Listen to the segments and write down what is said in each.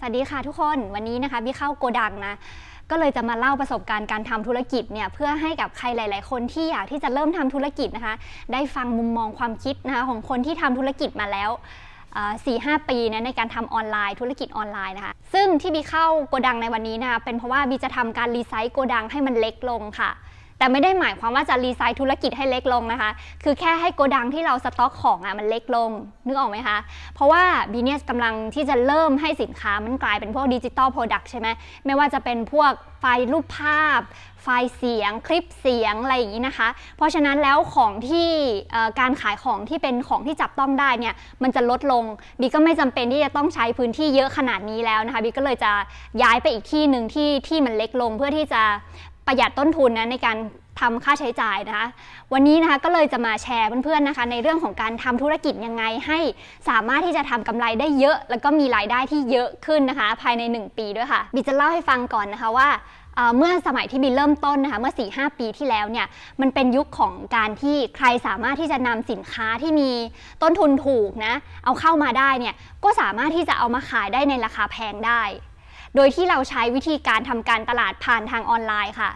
สวัสดีค่ะทุกคนวันนี้นะคะพี่เข้าโกดังนะก็เลยจะมาเล่าประสบการณ์การทำธุรกิจเนี่ยเพื่อให้กับใครหลาย ๆ คนที่อยากที่จะเริ่มทำธุรกิจนะคะ ได้ฟังมุมมองความคิดนะคะของคนที่ทำธุรกิจมาแล้วสี่ห้าปีนะในการทำออนไลน์ธุรกิจออนไลน์นะคะ ซึ่งที่บีเข้าโกดังในวันนี้นะคะเป็นเพราะว่าบีจะทำการรีไซต์โกดังให้มันเล็กลงค่ะ แต่ไม่ได้หมายความว่าจะรีไซต์ธุรกิจให้เล็กลงนะคะ คือแค่ให้โกดังที่เราสต็อกของอะมันเล็กลง นึกออกไหมคะ เพราะว่าบีเนียสกำลังที่จะเริ่มให้สินค้ามันกลายเป็นพวกดิจิตอลโปรดักต์ใช่ไหมไม่ว่าจะเป็นพวกไฟล์รูปภาพ ไฟล์เสียง คลิปเสียงอะไรอย่างนี้นะคะ เพราะฉะนั้นแล้วของที่การขายของที่เป็นของที่จับต้องได้เนี่ยมันจะลดลงบีก็ไม่จำเป็นที่จะต้องใช้พื้นที่เยอะขนาดนี้แล้วนะคะบีก็เลยจะย้ายไปอีกที่หนึ่งที่ที่มันเล็กลงเพื่อที่จะ ประหยัดต้นทุนนะในการทำค่าใช้จ่ายนะคะ วันนี้นะคะก็เลยจะมาแชร์เพื่อนๆนะคะ ในเรื่องของการทำธุรกิจยังไงให้สามารถที่จะทำกำไรได้เยอะ แล้วก็มีรายได้ที่เยอะขึ้นนะคะ ภายใน 1 ปีด้วยค่ะบิจะเล่าให้ฟังก่อนนะคะว่าเมื่อสมัยที่บิเริ่มต้นนะคะเมื่อ 4-5 ปีที่แล้วเนี่ยมันเป็นยุคของการที่ใครสามารถที่จะนำสินค้าที่มีต้นทุนถูกนะเอาเข้ามาได้เนี่ยก็สามารถที่จะเอามาขายได้ในราคาแพงได้ โดยที่เราใช้วิธีการทำการตลาดผ่านทางออนไลน์ค่ะ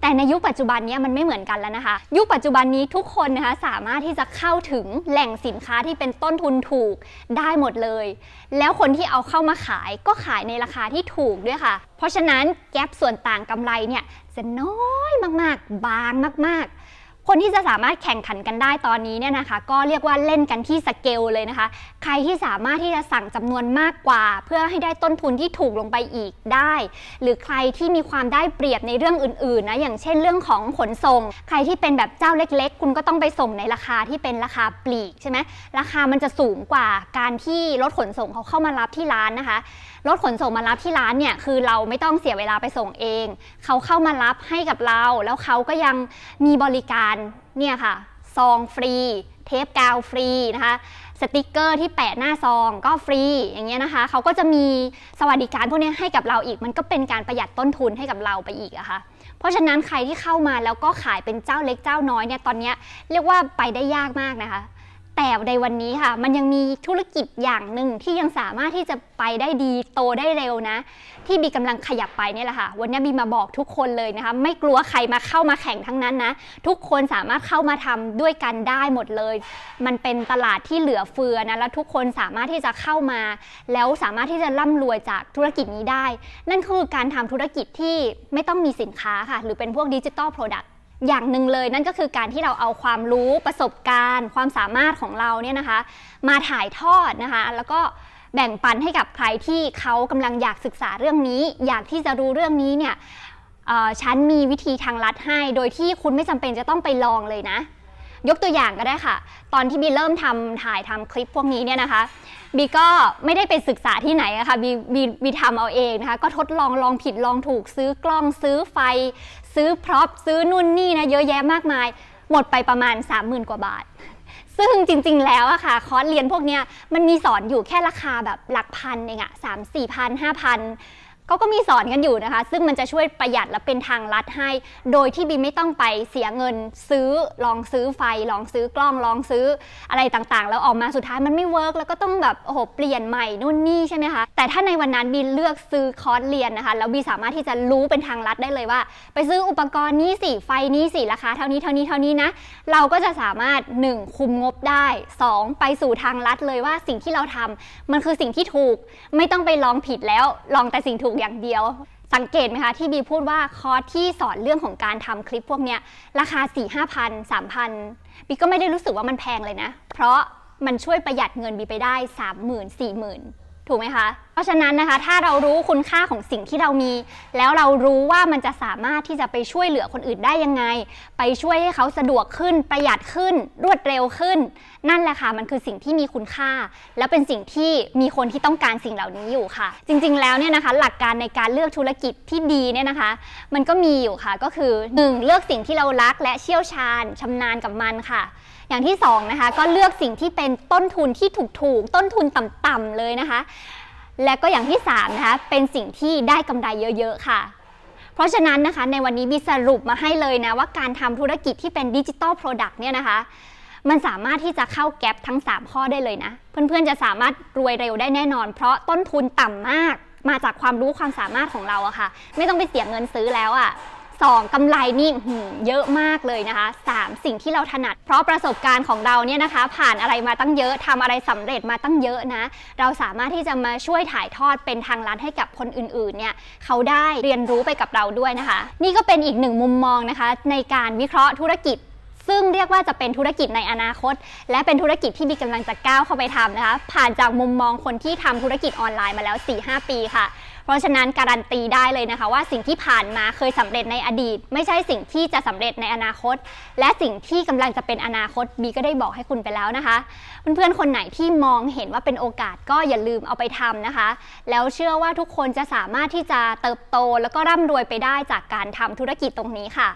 แต่ในยุคปัจจุบันนี้มันไม่เหมือนกันแล้วนะคะ ยุคปัจจุบันนี้ทุกคนนะคะสามารถที่จะเข้าถึงแหล่งสินค้าที่เป็นต้นทุนถูกได้หมดเลย แล้วคนที่เอาเข้ามาขายก็ขายในราคาที่ถูกด้วยค่ะ เพราะฉะนั้นแกลบส่วนต่างกำไรเนี่ยจะน้อยมากๆ บางมากๆ คนที่จะสามารถแข่งขันกันได้ตอนนี้เนี่ยนะคะ ก็เรียกว่าเล่นกันที่สเกลเลยนะคะ ใครที่สามารถที่จะสั่งจำนวนมากกว่า เพื่อให้ได้ต้นทุนที่ถูกลงไปอีกได้ หรือใครที่มีความได้เปรียบในเรื่องอื่นๆนะอย่างเช่นเรื่องของขนส่ง ใครที่เป็นแบบเจ้าเล็ก ๆ คุณก็ต้องไปส่งในราคาที่เป็นราคาปลีกใช่ไหมราคามันจะสูงกว่าการที่รถขนส่งเขาเข้ามารับที่ร้านนะคะรถขนส่งมารับที่ร้านเนี่ยคือเราไม่ต้องเสียเวลาไปส่งเอง เขาเข้ามารับให้กับเรา แล้วเขาก็ยังมีบริการเนี่ยค่ะซองฟรี เทปกาวฟรีนะคะสติกเกอร์ที่แปะหน้าซองก็ฟรีอย่างเงี้ยนะคะเขาก็จะมีสวัสดิการพวกนี้ให้กับเราอีก มันก็เป็นการประหยัดต้นทุนให้กับเราไปอีกอะคะ่ะเพราะฉะนั้นใครที่เข้ามาแล้วก็ขายเป็นเจ้าเล็กเจ้าน้อยเนี่ยตอนเนี้ยเรียกว่าไปได้ยากมากนะคะ แต่ในวันนี้ค่ะ มันยังมีธุรกิจอย่างหนึ่งที่ยังสามารถที่จะไปได้ดีโตได้เร็วนะ ที่บีกำลังขยับไปเนี่ยแหละค่ะ วันนี้บีมาบอกทุกคนเลยนะคะ ไม่กลัวใครมาเข้ามาแข่งทั้งนั้นนะ ทุกคนสามารถเข้ามาทำด้วยกันได้หมดเลย มันเป็นตลาดที่เหลือเฟือนะแล้วทุกคนสามารถที่จะเข้ามา แล้วสามารถที่จะร่ำรวยจากธุรกิจนี้ได้ นั่นคือการทำธุรกิจที่ไม่ต้องมีสินค้าค่ะ หรือเป็นพวกดิจิตอลโปรดักต อย่างหนึ่งเลยนั่นก็คือการที่เราเอาความรู้ประสบการณ์ ความสามารถของเราเนี่ยนะคะ มาถ่ายทอดนะคะ แล้วก็แบ่งปันให้กับใครที่เขากำลังอยากศึกษาเรื่องนี้ อยากที่จะรู้เรื่องนี้เนี่ยฉันมีวิธีทางลัดให้ โดยที่คุณไม่จำเป็นจะต้องไปลองเลยนะ ยกตัวอย่างก็ได้ค่ะ ตอนที่บีเริ่มทำถ่ายทำคลิปพวกนี้เนี่ยนะคะ บีก็ไม่ได้ไปศึกษาที่ไหนอะค่ะบีบีบีทำเอาเองนะคะ ก็ทดลองลองผิดลองถูกซื้อกล้องซื้อไฟ ซื้อพร็อพซื้อนู่นนี่นะเยอะแยะมากมาย หมดไปประมาณ 30,000 กว่าบาท ซึ่งจริง ๆ แล้วอะค่ะ คอร์สเรียนพวกเนี้ยมันมีสอนอยู่แค่ราคาแบบหลักพันเองอะสามสี่พันห้าพัน ก็ก็มีสอนกันอยู่นะคะ ซึ่งมันจะช่วยประหยัดและเป็นทางลัดให้ โดยที่บีไม่ต้องไปเสียเงินซื้อลองซื้อไฟ ลองซื้อกล้องลองซื้ออะไรต่างๆ แล้วออกมาสุดท้ายมันไม่เวิร์กแล้วก็ต้องแบบโอ้โหเปลี่ยนใหม่นู่นนี่ใช่ไหมคะแต่ถ้าในวันนั้นบีเลือกซื้อคอร์สเรียนนะคะแล้วบีสามารถที่จะรู้เป็นทางลัดได้เลยว่า ไปซื้ออุปกรณ์นี้สิไฟนี้สิราคาเท่านี้เท่านี้เท่านี้นะเราก็จะสามารถ 1. คุมงบได้ 2. ไปสู่ทางลัดเลยว่าสิ่งที่เราทำมันคือสิ่งที่ถูกไม่ต้องไปลองผิดแล้วลองแต่สิ่งถูกอย่างเดียว สังเกตไหมคะที่บีพูดว่าคอร์สที่สอนเรื่องของการทำคลิปพวกเนี้ยราคา 4 5 0 0 0 3 0 0บีก็ไม่ได้รู้สึกว่ามันแพงเลยนะ เพราะมันช่วยประหยัดเงินบีไปได้ 3 0 0 0 0 4 0 0 0 0 ถูกไหมคะเพราะฉะนั้นนะคะ ถ้าเรารู้คุณค่าของสิ่งที่เรามี แล้วเรารู้ว่ามันจะสามารถที่จะไปช่วยเหลือคนอื่นได้ยังไง ไปช่วยให้เขาสะดวกขึ้น ประหยัดขึ้น รวดเร็วขึ้น นั่นแหละค่ะ มันคือสิ่งที่มีคุณค่า และเป็นสิ่งที่มีคนที่ต้องการสิ่งเหล่านี้อยู่ค่ะ จริง ๆ แล้วเนี่ยนะคะ หลักการในการเลือกธุรกิจที่ดีเนี่ยนะคะ มันก็มีอยู่ค่ะ ก็คือ 1. เลือกสิ่งที่เรารักและเชี่ยวชาญชำนาญกับมันค่ะอย่างที่2นะคะก็เลือกสิ่งที่เป็นต้นทุนที่ถูกๆ ต้นทุนต่ำๆเลยนะคะ และก็อย่างที่3นะคะเป็นสิ่งที่ได้กำไรเยอะๆค่ะ เพราะฉะนั้นนะคะในวันนี้มีสรุปมาให้เลยนะว่าการทำธุรกิจที่เป็นดิจิตอลโปรดักต์เนี่ยนะคะมันสามารถที่จะเข้าแก๊ปทั้ง 3 ข้อได้เลยนะ เพื่อนๆจะสามารถรวยเร็วได้แน่นอน เพราะต้นทุนต่ำมากมาจากความรู้ความสามารถของเราอะค่ะ ไม่ต้องไปเสียเงินซื้อแล้วอะ สองกำไรนี่เยอะมากเลยนะคะสามสิ่งที่เราถนัด เพราะประสบการณ์ของเราเนี่ยนะคะ ผ่านอะไรมาตั้งเยอะทำอะไรสำเร็จมาตั้งเยอะนะ เราสามารถที่จะมาช่วยถ่ายทอดเป็นทางลัดให้กับคนอื่นๆเนี่ยเขาได้เรียนรู้ไปกับเราด้วยนะคะ นี่ก็เป็นอีกหนึ่งมุมมองนะคะ ในการวิเคราะห์ธุรกิจ ซึ่งเรียกว่าจะเป็นธุรกิจในอนาคต และเป็นธุรกิจที่มีกำลังจะก้าวเข้าไปทำนะคะ ผ่านจากมุมมองคนที่ทำธุรกิจออนไลน์มาแล้ว 4-5 ปีค่ะ เพราะฉะนั้นการันตีได้เลยนะคะ ว่าสิ่งที่ผ่านมาเคยสำเร็จในอดีต ไม่ใช่สิ่งที่จะสำเร็จในอนาคต และสิ่งที่กำลังจะเป็นอนาคตบีก็ได้บอกให้คุณไปแล้วนะคะเพื่อนๆคนไหนที่มองเห็นว่าเป็นโอกาสก็อย่าลืมเอาไปทำนะคะ แล้วเชื่อว่าทุกคนจะสามารถที่จะเติบโต แล้วก็ร่ำรวยไปได้จากการทำธุรกิจตรงนี้ค่ะ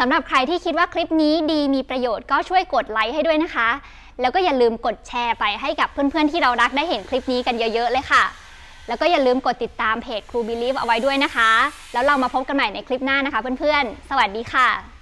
สำหรับใครที่คิดว่าคลิปนี้ดีมีประโยชน์ก็ช่วยกดไลค์ให้ด้วยนะคะ แล้วก็อย่าลืมกดแชร์ไปให้กับเพื่อนๆที่เรารักได้เห็นคลิปนี้กันเยอะๆเลยค่ะ แล้วก็อย่าลืมกดติดตามเพจครูบิลีฟเอาไว้ด้วยนะคะ แล้วเรามาพบกันใหม่ในคลิปหน้านะคะเพื่อนๆ สวัสดีค่ะ